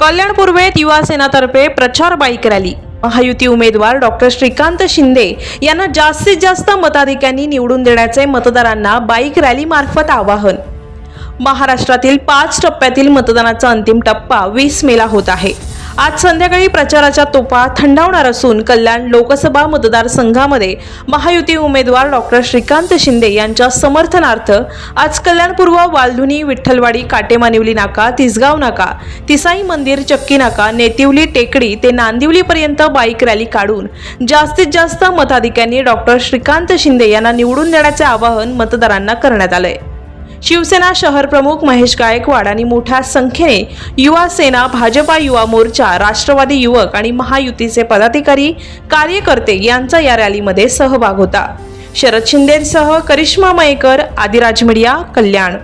कल्याण पूर्वेत युवा सेनातर्फे प्रचार bike rally. Mahayuti उमेदवार डॉक्टर श्रीकांत शिंदे यांना जास्तीत जास्त मताधिक्यांनी निवडून देण्याचे मतदारांना बाईक रॅली मार्फत आवाहन. महाराष्ट्रातील पाच टप्प्यातील मतदानाचा अंतिम टप्पा वीस मेला होत आहे. आज संध्याकाळी प्रचाराच्या तोपा थंडावणार असून कल्याण लोकसभा मतदारसंघामध्ये महायुती उमेदवार डॉक्टर श्रीकांत शिंदे यांच्या समर्थनार्थ आज कल्याण पूर्व वालधुनी विठ्ठलवाडी काटेमानिवली नाका तिसगाव नाका तिसाई मंदिर चक्की नाका नेतिवली टेकडी ते नांदिवलीपर्यंत बाईक रॅली काढून जास्तीत जास्त मताधिक्यांनी डॉक्टर श्रीकांत शिंदे यांना निवडून देण्याचे आवाहन मतदारांना करण्यात आलंय. शिवसेना शहर प्रमुख महेश गायकवाड आणि मोठ्या संख्येने युवा सेना भाजपा युवा मोर्चा राष्ट्रवादी युवक आणि महायुतीचे पदाधिकारी कार्यकर्ते यांचा या रॅलीमध्ये सहभाग होता. शरद शिंदेसह करिश्मा मयेकर आदिराज मीडिया कल्याण.